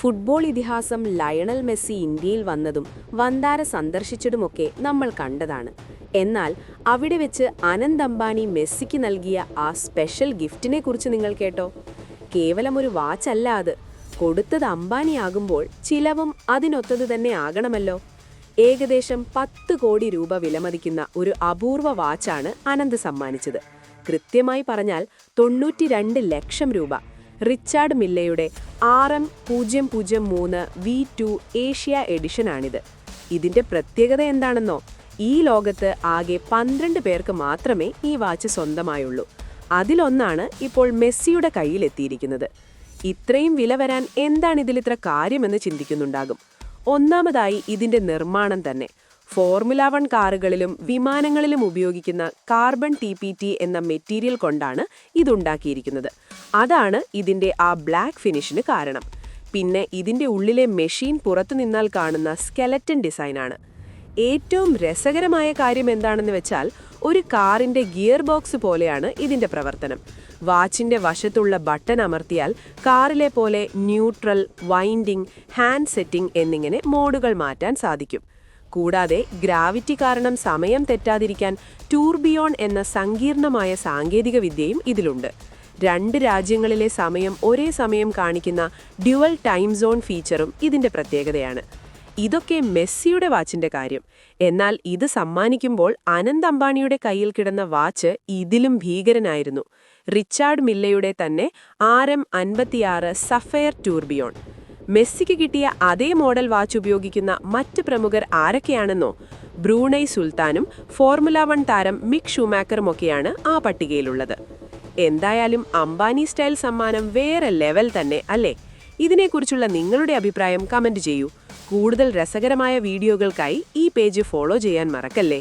Football ഇതിഹാസം Lionel Messi ഇന്ത്യയിൽ വന്നതും വന്താര സന്ദർശിച്ചതുമൊക്കെ നമ്മൾ കണ്ടതാണ്. എന്നാൽ അവിടെ വെച്ച് അനന്ത് അംബാനി മെസ്സിക്ക് നൽകിയ ആ സ്പെഷ്യൽ ഗിഫ്റ്റിനെ കുറിച്ച് നിങ്ങൾ കേട്ടോ? കേവലം ഒരു വാച്ചല്ല അത്. കൊടുത്തത് അംബാനിയാകുമ്പോൾ ചിലവും അതിനൊത്തത് തന്നെ ആകണമല്ലോ. ഏകദേശം പത്ത് കോടി രൂപ വിലമതിക്കുന്ന ഒരു അപൂർവ വാച്ചാണ് അനന്ത് സമ്മാനിച്ചത്. കൃത്യമായി പറഞ്ഞാൽ തൊണ്ണൂറ്റിരണ്ട് ലക്ഷം രൂപ. റിച്ചാർഡ് മില്ലയുടെ ആർ എം പൂജ്യം പൂജ്യം മൂന്ന് വി ടു ഏഷ്യ എഡിഷനാണിത്. ഇതിന്റെ പ്രത്യേകത എന്താണെന്നോ ഈ ലോകത്ത് ആകെ പന്ത്രണ്ട് പേർക്ക് മാത്രമേ ഈ വാച്ച് സ്വന്തമായുള്ളൂ. അതിലൊന്നാണ് ഇപ്പോൾ മെസ്സിയുടെ കയ്യിലെത്തിയിരിക്കുന്നത് ഇത്രയും വില വരാൻ എന്താണ് ഇതിലിത്ര കാര്യമെന്ന് ചിന്തിക്കുന്നുണ്ടാകും. ഒന്നാമതായി ഇതിന്റെ നിർമ്മാണം തന്നെ. ഫോർമുല വൺ കാറുകളിലും വിമാനങ്ങളിലും ഉപയോഗിക്കുന്ന കാർബൺ ടി പി ടി എന്ന മെറ്റീരിയൽ കൊണ്ടാണ് ഇതുണ്ടാക്കിയിരിക്കുന്നത്. അതാണ് ഇതിന്റെ ആ ബ്ലാക്ക് ഫിനിഷിന് കാരണം. പിന്നെ ഇതിന്റെ ഉള്ളിലെ മെഷീൻ പുറത്തു നിന്നാൽ കാണുന്ന സ്കെലറ്റൻ ഡിസൈനാണ്. ഏറ്റവും രസകരമായ കാര്യം എന്താണെന്ന് വെച്ചാൽ ഒരു കാറിന്റെ ഗിയർ ബോക്സ് പോലെയാണ് ഇതിന്റെ പ്രവർത്തനം. വാച്ചിന്റെ വശത്തുള്ള ബട്ടൺ അമർത്തിയാൽ കാറിലെ പോലെ ന്യൂട്രൽ വൈൻഡിംഗ് ഹാൻഡ് സെറ്റിംഗ് എന്നിങ്ങനെ മോഡുകൾ മാറ്റാൻ സാധിക്കും. കൂടാതെ ഗ്രാവിറ്റി കാരണം സമയം തെറ്റാതിരിക്കാൻ ടൂർബിയോൺ എന്ന സങ്കീർണമായ സാങ്കേതിക വിദ്യയും ഇതിലുണ്ട്. രണ്ട് രാജ്യങ്ങളിലെ സമയം ഒരേ സമയം കാണിക്കുന്ന ഡ്യുവൽ ടൈം സോൺ ഫീച്ചറും ഇതിന്റെ പ്രത്യേകതയാണ്. ഇതൊക്കെ മെസ്സിയുടെ വാച്ചിന്റെ കാര്യം. എന്നാൽ ഇത് സമ്മാനിക്കുമ്പോൾ അനന്ത് അംബാനിയുടെ കയ്യിൽ കിടന്ന വാച്ച് ഇതിലും ഭീകരനായിരുന്നു. റിച്ചാർഡ് മില്ലയുടെ തന്നെ ആർ എം അൻപത്തിയാറ് സഫയർ ടൂർബിയോൺ മെസ്സിക്ക് കിട്ടിയ അതേ മോഡൽ വാച്ച് ഉപയോഗിക്കുന്ന മറ്റ് പ്രമുഖർ ആരൊക്കെയാണെന്നോ ബ്രൂണൈ സുൽത്താനും ഫോർമുല വൺ താരം മിക് ഷൂമാക്കറുമൊക്കെയാണ് ആ പട്ടികയിലുള്ളത്. എന്തായാലും അംബാനി സ്റ്റൈൽ സമ്മാനം വേറെ ലെവൽ തന്നെ അല്ലേ? ഇതിനെക്കുറിച്ചുള്ള നിങ്ങളുടെ അഭിപ്രായം കമന്റ് ചെയ്യൂ. കൂടുതൽ രസകരമായ വീഡിയോകൾക്കായി ഈ പേജ് ഫോളോ ചെയ്യാൻ മറക്കല്ലേ?